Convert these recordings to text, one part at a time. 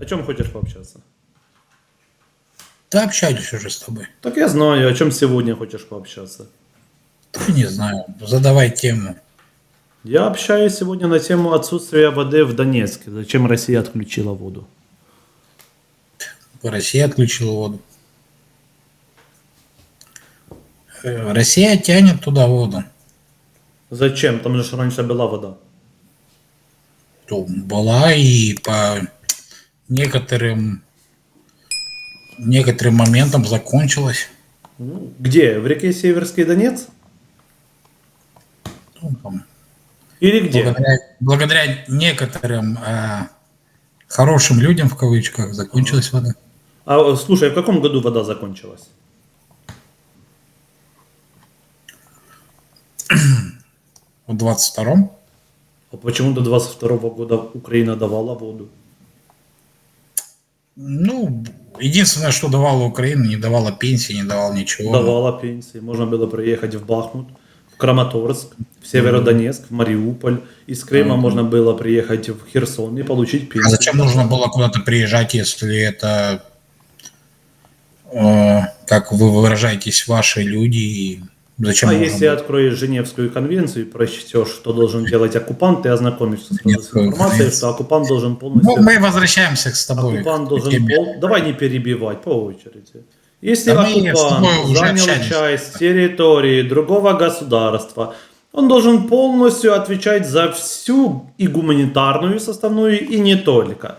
О чем хочешь пообщаться? Да общались уже с тобой. Так я знаю, о чем сегодня хочешь пообщаться. Да не знаю, задавай тему. Я общаюсь сегодня на тему отсутствия воды в Донецке. Зачем Россия отключила воду? Россия отключила воду. Э, Россия тянет туда воду. Зачем? Там же раньше была вода. То была и по некоторым некоторым моментам закончилась. Где? В реке Северский Донец? Ну, там, Или где? благодаря, благодаря некоторым э, хорошим людям в кавычках закончилась вода. А слушай, в каком году вода закончилась? В 22-м. А почему до 22 года Украина давала воду? Ну, единственное, что давала Украина, не давала пенсии, не давала ничего. Давала пенсии. Можно было приехать в Бахмут, в Краматорск, в Северодонецк, в Мариуполь. Из Крыма можно было приехать в Херсон и получить А пенсию. зачем нужно было куда-то приезжать, если это, э, как вы выражаетесь, ваши люди? Зачем А если было? откроешь Женевскую конвенцию и прочтешь, что должен делать оккупант, ты ознакомишься сразу с информацией, что оккупант должен Ну, полностью... мы возвращаемся с тобой. Оккупант должен пол... Давай не перебивать по очереди. Если Да оккупант занял часть территории другого государства, он должен полностью отвечать за всю и гуманитарную составную, и не только.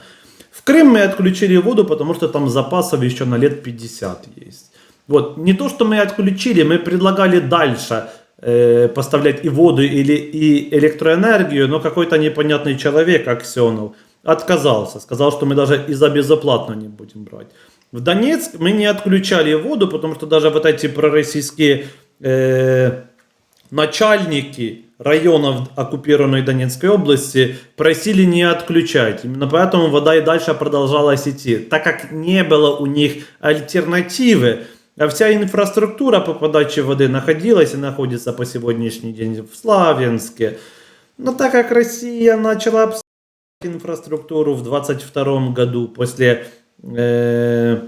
В Крым мы отключили воду, потому что там запасов еще на лет 50 есть. Вот. Не то, что мы отключили, мы предлагали дальше э, поставлять и воду или и электроэнергию, но какой-то непонятный человек, Аксенов, отказался. Сказал, что мы даже и за безоплатно не будем брать. В Донецк мы не отключали воду, потому что даже вот эти пророссийские э, начальники районов оккупированной Донецкой области просили не отключать. Именно поэтому вода и дальше продолжалась идти, так как не было у них альтернативы. А вся инфраструктура по подаче воды находилась и находится по сегодняшний день в Славянске. Но так как Россия начала обстраивать инфраструктуру в 22 году после э,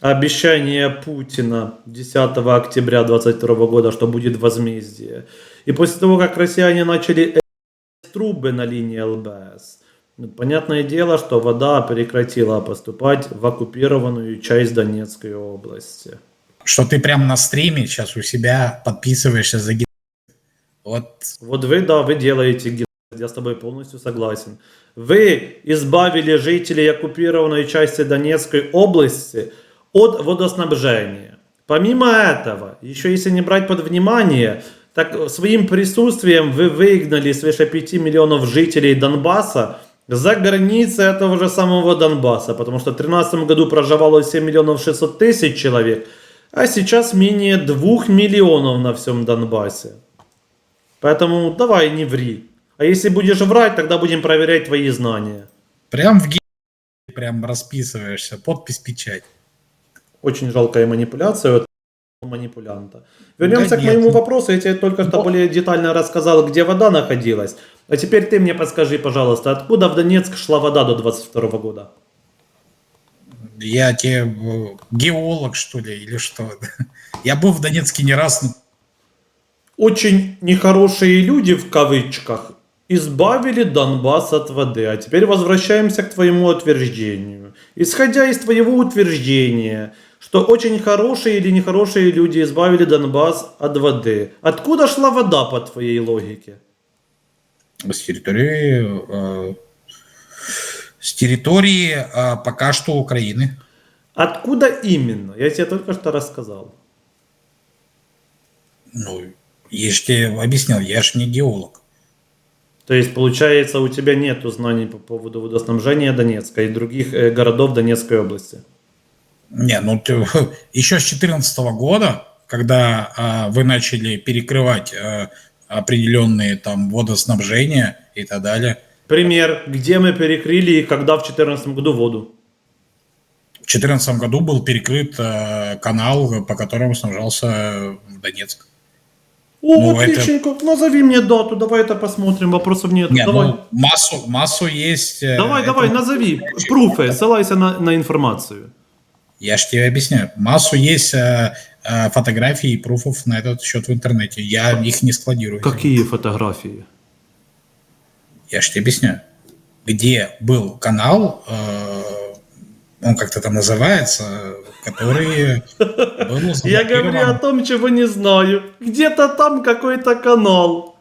обещания Путина 10 октября 22 года, что будет возмездие. И после того, как россияне начали э- трубы на линии ЛБС, понятное дело, что вода прекратила поступать в оккупированную часть Донецкой области. Что ты прям на стриме сейчас у себя подписываешься за ге- Вот Вот вы, да, вы делаете геноцид, я с тобой полностью согласен. Вы избавили жителей оккупированной части Донецкой области от водоснабжения. Помимо этого, еще если не брать под внимание, так своим присутствием вы выгнали свыше 5 миллионов жителей Донбасса за границы этого же самого Донбасса, потому что в 2013 году проживало 7 миллионов 600 тысяч человек, а сейчас менее 2 миллионов на всем Донбассе. Поэтому давай не ври. А если будешь врать, тогда будем проверять твои знания. прям в ге- прям расписываешься, подпись, печать. Очень жалкая манипуляция от манипулянта. Вернемся Да к нет. моему вопросу. Я тебе только что более детально рассказал, где вода находилась. А теперь ты мне подскажи, пожалуйста, откуда в Донецк шла вода до 22 года? Я тебе э, геолог, что ли, или что? Я был в Донецке не раз, но Очень нехорошие люди, в кавычках, избавили Донбасс от воды. А теперь возвращаемся к твоему утверждению. Исходя из твоего утверждения, что очень хорошие или нехорошие люди избавили Донбасс от воды. Откуда шла вода по твоей логике? с территории, э, с территории э, пока что Украины. Откуда именно? Я тебе только что рассказал. Ну, я же тебе объяснял, я же не геолог. То есть, получается, у тебя нет знаний по поводу водоснабжения Донецка и других э, городов Донецкой области. Не, ну ты, еще с 2014 года, когда а, вы начали перекрывать а, определенные там водоснабжения и так далее, Пример, где мы перекрыли и когда в 2014 году воду? в 2014 году был перекрыт а, канал, по которому снабжался Донецк. О, Ну, это- отличненько. Назови мне дату, давай это посмотрим, вопросов нет. Не, давай. ну, массу, массу есть. э, давай, это- давай, назови. Пруфы, ссылайся на, на информацию. Я же тебе объясняю. Массу есть э, э, фотографий и пруфов на этот счет в интернете. Я их не складирую. Какие фотографии? Я же тебе объясняю. Где был канал, э, он как-то там называется, который был Я говорю о том, чего не знаю. Где-то там какой-то канал.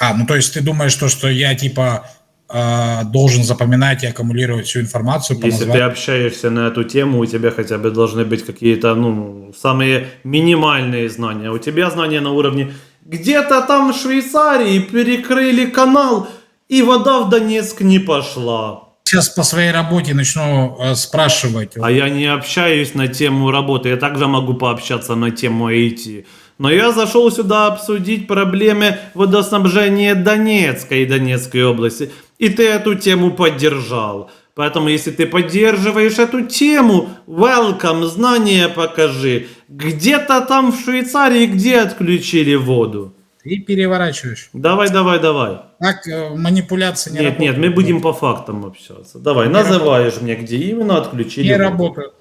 А, ну то есть ты думаешь, то, что я типа э, должен запоминать и аккумулировать всю информацию Если ты общаешься на эту тему, у тебя хотя бы должны быть какие-то, ну, самые минимальные знания. У тебя знания на уровне где-то там в Швейцарии перекрыли канал, и вода в Донецк не пошла. Сейчас по своей работе начну э, спрашивать. А я не общаюсь на тему работы, я также могу пообщаться на тему IT. Но я зашел сюда обсудить проблемы водоснабжения Донецкой и Донецкой области. И ты эту тему поддержал. Поэтому, если ты поддерживаешь эту тему, welcome, знания покажи. Где-то там в Швейцарии, где отключили воду? Ты переворачиваешь. Давай, давай, давай. Так э, манипуляции не нет, работают. нет, мы будем по фактам общаться. Давай, называешь мне, где именно отключили Не работают.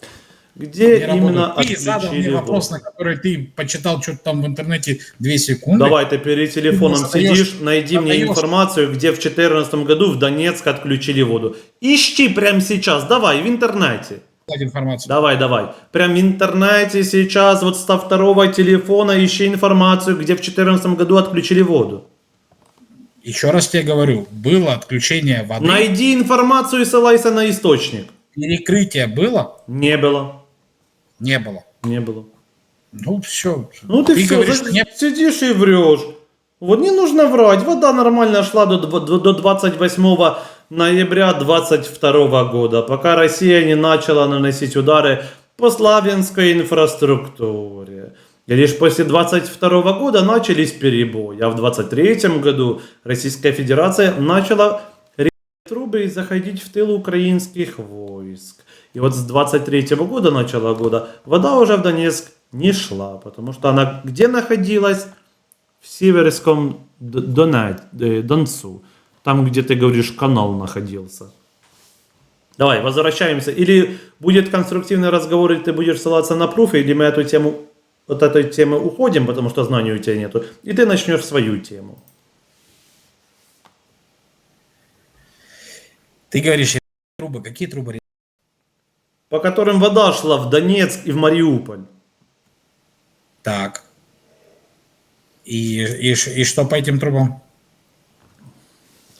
Где Не именно работают. Ты задал мне вопрос, на который ты почитал что-то там в интернете 2 секунды. Давай ты перед телефоном Ты мне задаешь- сидишь, найди мне задаешь- информацию, где в 2014 году в Донецк отключили воду. Ищи прямо сейчас, давай, в интернете. Информацию. Давай, давай. Прям в интернете сейчас, вот со второго телефона ищи информацию, где в 2014 году отключили воду. Еще раз тебе говорю, было отключение воды. Найди информацию и ссылайся на источник. Перекрытие было? Не было. Не было. Не было. Ну, все. Ну ты, все, говоришь, не... сидишь и врешь. Вот не нужно врать. Вода нормально шла до, до 28 ноября 22 года, пока Россия не начала наносить удары по славянской инфраструктуре. И лишь после 22 года начались перебои, а в 23 году Российская Федерация начала трубы и заходить в тыл украинских войск. И вот с 23 года, начала года, вода уже в Донецк не шла, потому что она где находилась? В Северском э, Донцу. Там, где ты говоришь, канал находился. Давай, возвращаемся. Или будет конструктивный разговор, и ты будешь ссылаться на пруфы, или мы эту тему, от этой темы уходим, потому что знаний у тебя нету, и ты начнешь свою тему. Ты говоришь, трубы. Какие трубы? По которым вода шла в Донецк и в Мариуполь. Так. И, и, и что по этим трубам?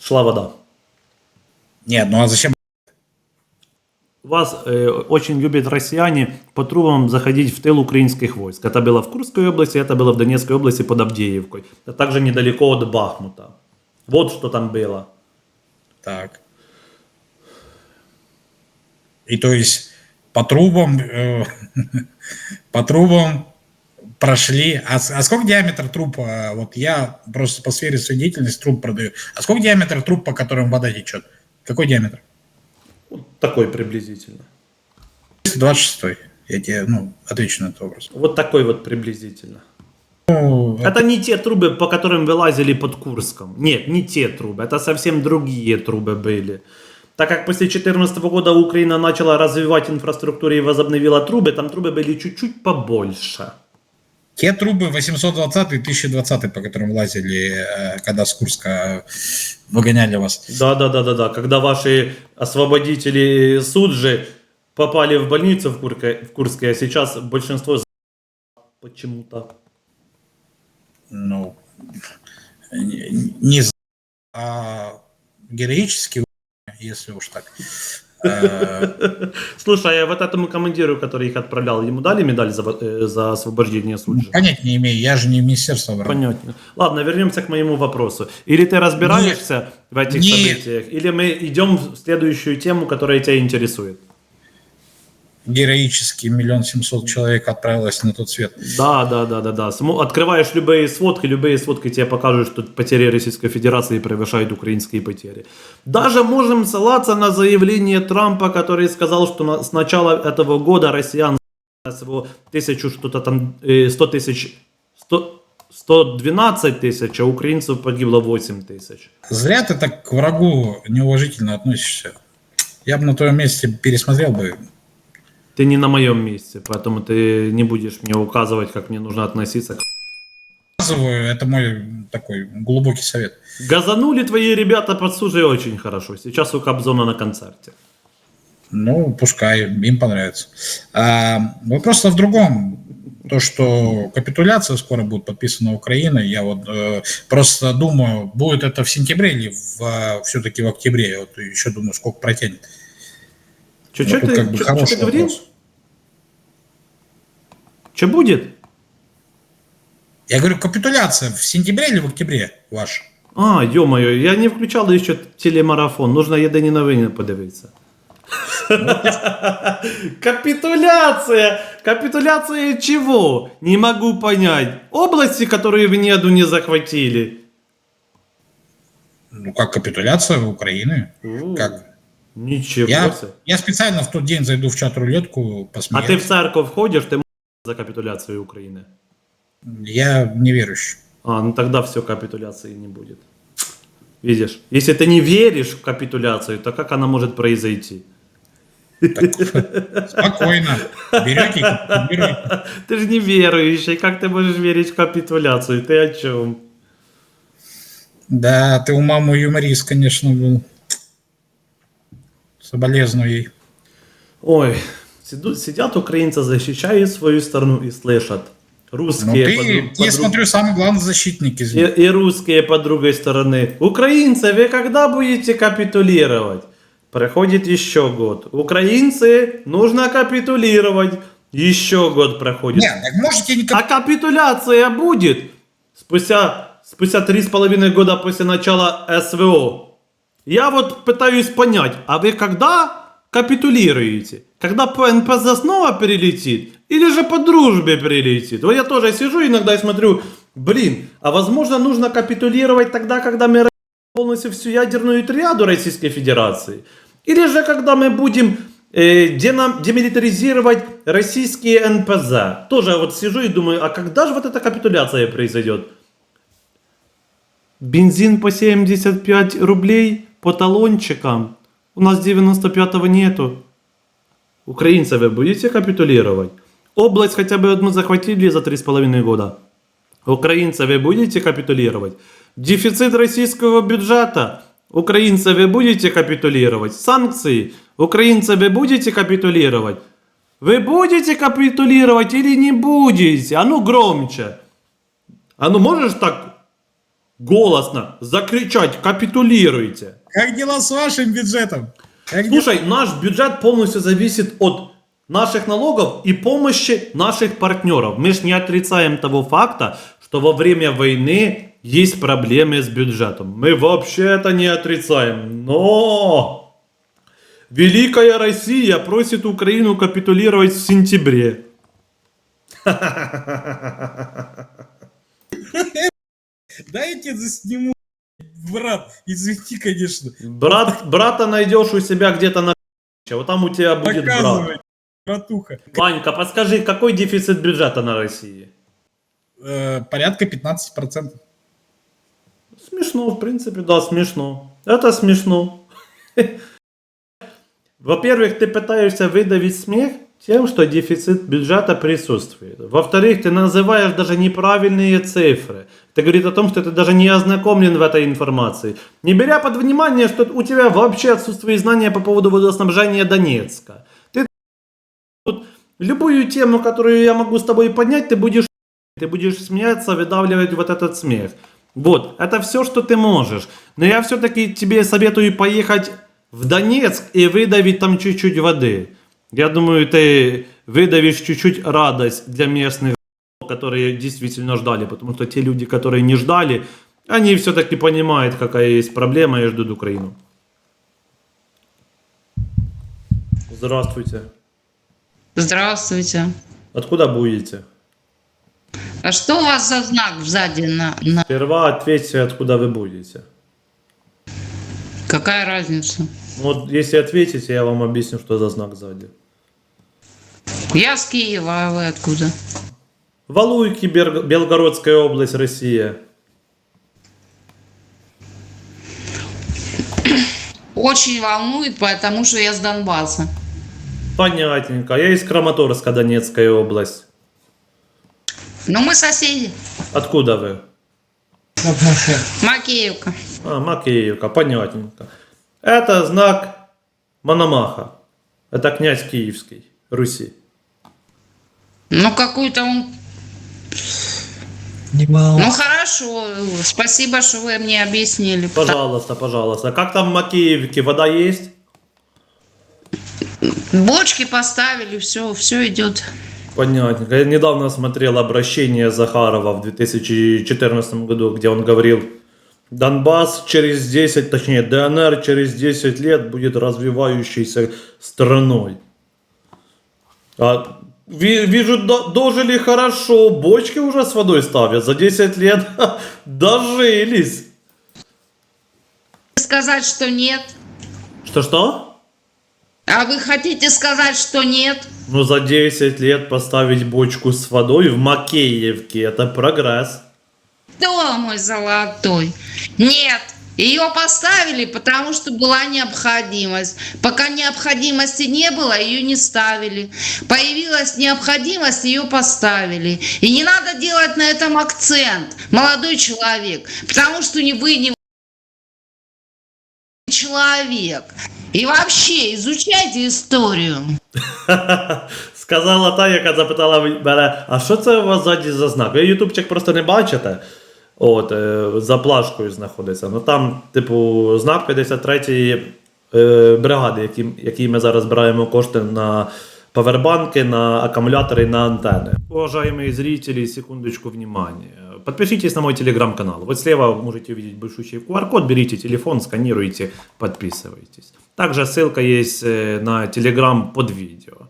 Шла вода. Нет, ну а зачем? Вас э, очень любят россияне по трубам заходить в тыл украинских войск. Это было в Курской области, это было в Донецкой области под Авдеевкой. Это также недалеко от Бахмута. Вот что там было. Так. И то есть по трубам, э, по трубам прошли. А, а сколько диаметр труб? а, Вот я просто по сфере своей деятельности труб продаю. А сколько диаметр труб, по которым вода течет? Какой диаметр? Вот такой приблизительно. 26 Я тебе, ну, отвечу на этот вопрос. Вот такой вот приблизительно. Ну, Это не те трубы, по которым вылазили под Курском. Нет, не те трубы. Это совсем другие трубы были. Так как после 2014 года Украина начала развивать инфраструктуру и возобновила трубы, там трубы были чуть-чуть побольше. Те трубы 820 и 1020, по которым лазили, э, когда с Курска выгоняли вас. Да, да, да, да, да. Когда ваши освободители Суджи попали в больницу в, Курке, в Курске, а сейчас большинство почему-то. Ну, не, не а героически, если уж так. Э, Слушай, а вот этому командиру, который их отправлял, ему дали медаль за, э, за освобождение Суджи? Понять не имею, я же не Министерство обороны. Понятно. Ладно, вернемся к моему вопросу. Или ты разбираешься в этих Нет. событиях, или мы идем в следующую тему, которая тебя интересует. Героически миллион семьсот человек отправилось на тот свет. Да, да, да, да, да. Смо- Открываешь любые сводки, любые сводки тебе покажут, что потери Российской Федерации превышают украинские потери. Даже можем ссылаться на заявление Трампа, который сказал, что на- с начала этого года россиян всего тысячу что-то там, э, 100 тысяч, 100, 112 тысяч, а украинцев погибло 8 тысяч. Зря ты так к врагу неуважительно относишься. Я бы на твоем месте пересмотрел бы. Ты не на моем месте, поэтому ты не будешь мне указывать, как мне нужно относиться к Показываю, это мой такой глубокий совет. Газанули твои ребята под Сужей очень хорошо. Сейчас у Кобзона на концерте. Ну, пускай, им понравится. А, вопрос в другом. То, что капитуляция скоро будет подписана Украиной, я вот э, просто думаю, будет это в сентябре или в, все-таки в октябре. Я вот еще думаю, сколько протянет. Че, че тут ты, как бы чё хороший ты говорил? Что будет? Я говорю, капитуляция в сентябре или в октябре ваша? А, ё-моё, я не включал еще телемарафон. Нужно єдині новини подивитися. Капитуляция! Капитуляция чего? Не могу понять. Области, которые в неду не захватили. Ну, как капитуляция Украины. Как? Ничего Я, себе. я специально в тот день зайду в чат-рулетку, А посмотрю. ты в церковь ходишь, ты за капитуляцию Украины. Я неверующий. А, ну тогда все, капитуляции не будет. Видишь, если ты не веришь в капитуляцию, то как она может произойти? Спокойно. Берете капитулируете. Ты же не верующий, как ты можешь верить в капитуляцию? Ты о чем? Да, ты у мамы юморист, конечно, был. Соболезную ей. Ой, сидят украинцы, защищают свою страну и слышат. Ну, Русские ты, по я по смотрю, самый главный защитник из и, них. и русские по другой стороны. Украинцы, вы когда будете капитулировать? Проходит еще год. Украинцы, нужно капитулировать. Еще год проходит. Нет, так можете не А кап- капитуляция будет спустя, спустя три с половиной года после начала СВО. Я вот пытаюсь понять, а вы когда капитулируете? Когда НПЗ снова перелетит? Или же по дружбе перелетит? Вот я тоже сижу иногда и смотрю, блин, а возможно нужно капитулировать тогда, когда мы полностью всю ядерную триаду Российской Федерации? Или же когда мы будем э, демилитаризировать российские НПЗ? Тоже вот сижу и думаю, а когда же вот эта капитуляция произойдет? Бензин по 75 рублей по талончикам. У нас 95-го нету. Украинцы, вы будете капитулировать? Область хотя бы одну захватили за 3,5 года. Украинцы, вы будете капитулировать? Дефицит российского бюджета. Украинцы, вы будете капитулировать? Санкции. Украинцы, вы будете капитулировать? Вы будете капитулировать или не будете? А ну громче. А ну можешь так голосно закричать «Капитулируйте». Как дела с вашим бюджетом? Как дела? Слушай, наш бюджет полностью зависит от наших налогов и помощи наших партнеров. Мы же не отрицаем того факта, что во время войны есть проблемы с бюджетом. Мы вообще это не отрицаем. Но Великая Россия просит Украину капитулировать в сентябре. Дайте засниму, брат. Извини, конечно. Брат, брата найдешь у себя где-то на вот там у тебя будет брат. Братуха. Ванька, подскажи, какой дефицит бюджета на России? Э, порядка 15%. Смешно, в принципе, да, смешно. Это смешно. Во-первых, ты пытаешься выдавить смех тем, что дефицит бюджета присутствует. Во-вторых, ты называешь даже неправильные цифры. Это говорит о том, что ты даже не ознакомлен в этой информации. Не беря под внимание, что у тебя вообще отсутствует знания по поводу водоснабжения Донецка. Ты вот любую тему, которую я могу с тобой поднять, ты будешь ты будешь смеяться, выдавливать вот этот смех. Вот, это все, что ты можешь. Но я все-таки тебе советую поехать в Донецк и выдавить там чуть-чуть воды. Я думаю, ты выдавишь чуть-чуть радость для местных, которые действительно ждали. Потому что те люди, которые не ждали, они все-таки понимают, какая есть проблема и ждут Украину. Здравствуйте. Здравствуйте. Откуда будете? А что у вас за знак сзади на, на... Сперва ответьте, откуда вы будете. Какая разница? Вот если ответите, я вам объясню, что за знак сзади. Я с Киева, а вы откуда? Валуйки, Бер- Белгородская область, Россия. Очень волнует, потому что я с Донбасса. Понятненько. Я из Краматорска, Донецкая область. Но мы соседи. Откуда вы? Макеевка. А, Макеевка, понятненько. Это знак Мономаха. Это князь Киевский, Руси. Ну, какой-то он... Немало. Ну, хорошо. Спасибо, что вы мне объяснили. Пожалуйста, пожалуйста. Как там в Макеевке? Вода есть? Бочки поставили, все, все идет. Понятненько. Я недавно смотрел обращение Захарова в 2014 году, где он говорил, Донбасс через 10, точнее ДНР через 10 лет будет развивающейся страной. А, ви- вижу, до- дожили хорошо, бочки уже с водой ставят, за 10 лет дожились. Сказать, что нет. Что-что? А вы хотите сказать, что нет? Ну, за 10 лет поставить бочку с водой в Макеевке, это прогресс. Кто мой золотой? Нет. Ее поставили, потому что была необходимость. Пока необходимости не было, ее не ставили. Появилась необходимость, ее поставили. И не надо делать на этом акцент, молодой человек, потому что не вы не человек. И вообще, изучайте историю. Сказала та, яка запитала мене, а що це у вас ззаді за знак? Ви ютубчик просто не бачите. От, е, за плашкою знаходиться. Ну там, типу, знак 53-ї е, бригади, які, який ми зараз збираємо кошти на павербанки, на аккумулятори і на антенни. Уважаемые зрители, секундочку внимания. Подпишитесь на мой телеграм-канал. Вот слева можете увидеть большущий QR-код, берите телефон, сканируйте, подписывайтесь. Также ссылка есть э, на телеграм под видео.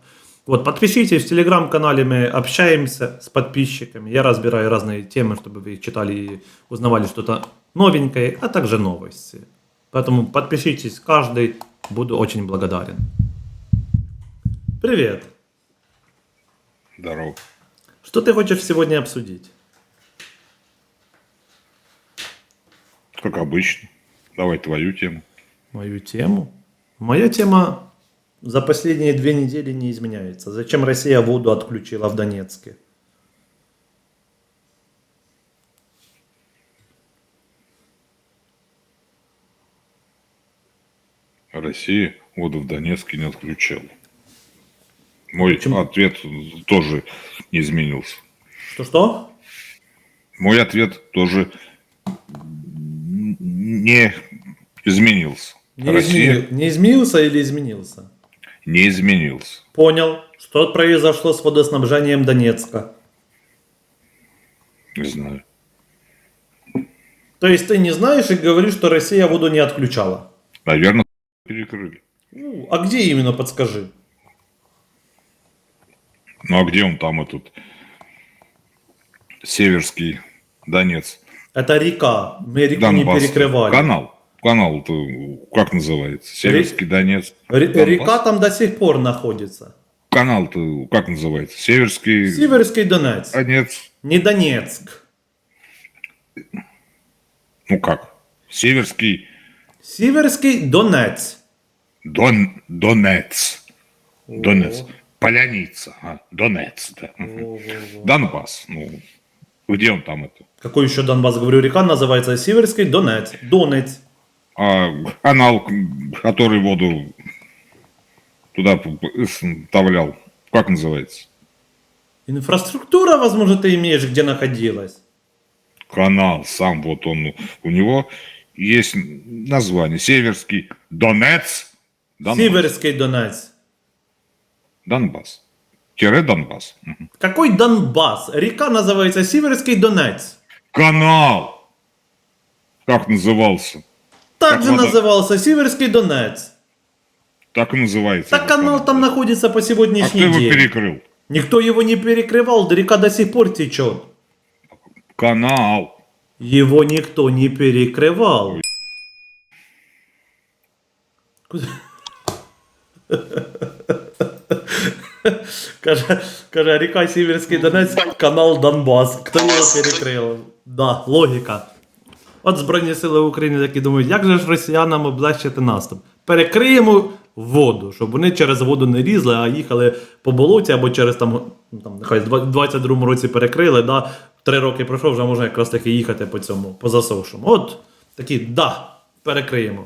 Вот, подпишитесь, в телеграм-канале мы общаемся с подписчиками. Я разбираю разные темы, чтобы вы читали и узнавали что-то новенькое, а также новости. Поэтому подпишитесь каждый, буду очень благодарен. Привет. Здорово. Что ты хочешь сегодня обсудить? Как обычно. Давай твою тему. Мою тему? Моя тема за последние две недели не изменяется. Зачем Россия воду отключила в Донецке? Россия воду в Донецке не отключала. Мой Почему? ответ тоже не изменился. Что-что? Мой ответ тоже не изменился. Не, Россия изменил- не изменился или изменился? Не изменился. Понял. Что произошло с водоснабжением Донецка? Не знаю. То есть ты не знаешь и говоришь, что Россия воду не отключала? Наверное, перекрыли. Ну, а где именно, подскажи? Ну а где он там этот Северский Донец? Это река. Мы реку не Донбасс. перекрывали. Канал. Канал то как называется? Северский Донец. Ре- Донбасс? река там до сих пор находится. Канал-то как называется? Северский Северский Донец. Донец. Не Донецк. Ну как? Северский Северский Донец. Дон, Донец. Донец. Поляница. А, Донец, да. Донбасс. Ну, где он там это? Какой еще Донбасс? Говорю, река называется Северский Донец. Донец. А канал, который воду туда вставлял, как называется? Инфраструктура, возможно, ты имеешь, где находилась. Канал сам, вот он, у него есть название. Северский Донец. Донбасс. Северский Донец. Донбасс. Тире Донбасс. Какой Донбасс? Река называется Северский Донец. Канал! Как назывался? Так же вода. назывался Северский Донец. Так и называется. Так этот канал там находится по А сегодняшний кто его день. перекрыл? Никто его не перекрывал, да река до сих пор течет. Канал. Его никто не перекрывал. Куда- Каже, каже, ріка Сіверський Донець, канал Донбас. Хто його перекрив? Да, логіка. От Збройні Сили України такі думають, як же ж росіянам облегчити наступ? Перекриємо воду, щоб вони через воду не різли, а їхали по болоті або через там, там нехай в 22-му році перекрили, да, три роки пройшов, вже можна якраз таки їхати по цьому, по засовшому. От такі, да, перекриємо.